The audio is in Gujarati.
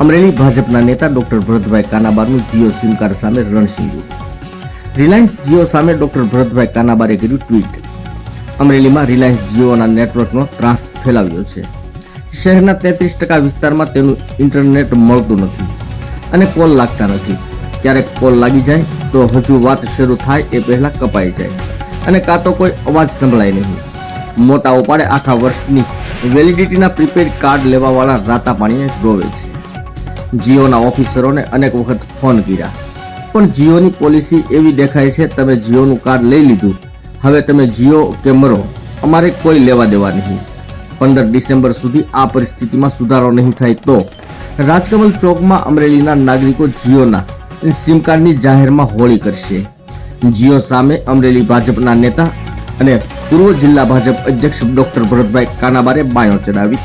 અમરેલી ભાજપના નેતા ડોક્ટર ભરતભાઈ કાનાબારનું જીઓ સિમ કાર્ડ સામે રણસિંહ રિલાયન્સ જીઓ સામે ડોક્ટર ભરતભાઈ કાનાબારે કર્યું ટ્વીટ. અમરેલીમાં રિલાયન્સ જીઓના નેટવર્કનો ત્રાસ ફેલાવ્યો છે. શહેરના તેત્રીસ ટકા વિસ્તારમાં તેનું ઇન્ટરનેટ મળતું નથી અને કોલ લાગતા નથી. ક્યારેક કોલ લાગી જાય તો હજુ વાત શરૂ થાય એ પહેલાં કપાઈ જાય. અને કાં તો કોઈ અવાજ સંભળાય નહીં. મોટા ઉપાડે આખા વર્ષની વેલિડિટીના પ્રીપેડ કાર્ડ લેવાવાળા રાતા પાણીએ રોવે છે. જીઓના ઓફિસરોને અનેક વખત ફોન કર્યા. પણ જીઓની પોલિસી એવી દેખાય છે, તમે જીઓનું કાર્ડ લઈ લીધું. હવે તમે જીઓ કે મરો, અમારે કોઈ લેવા દેવા નહીં. પંદર ડિસેમ્બર સુધી આ પરિસ્થિતિમાં સુધારો નહીં થાય તો. રાજકમલ ચોકમાં અમરેલીના નાગરિકો જીઓના સિમ કાર્ડની જાહેરમાં હોળી કરશે. જીઓ સામે અમરેલી ભાજપના નેતા અને પૂર્વ જિલ્લા ભાજપ અધ્યક્ષ ડોક્ટર ભરતભાઈ કાનાબારે બાયો ચડાવી.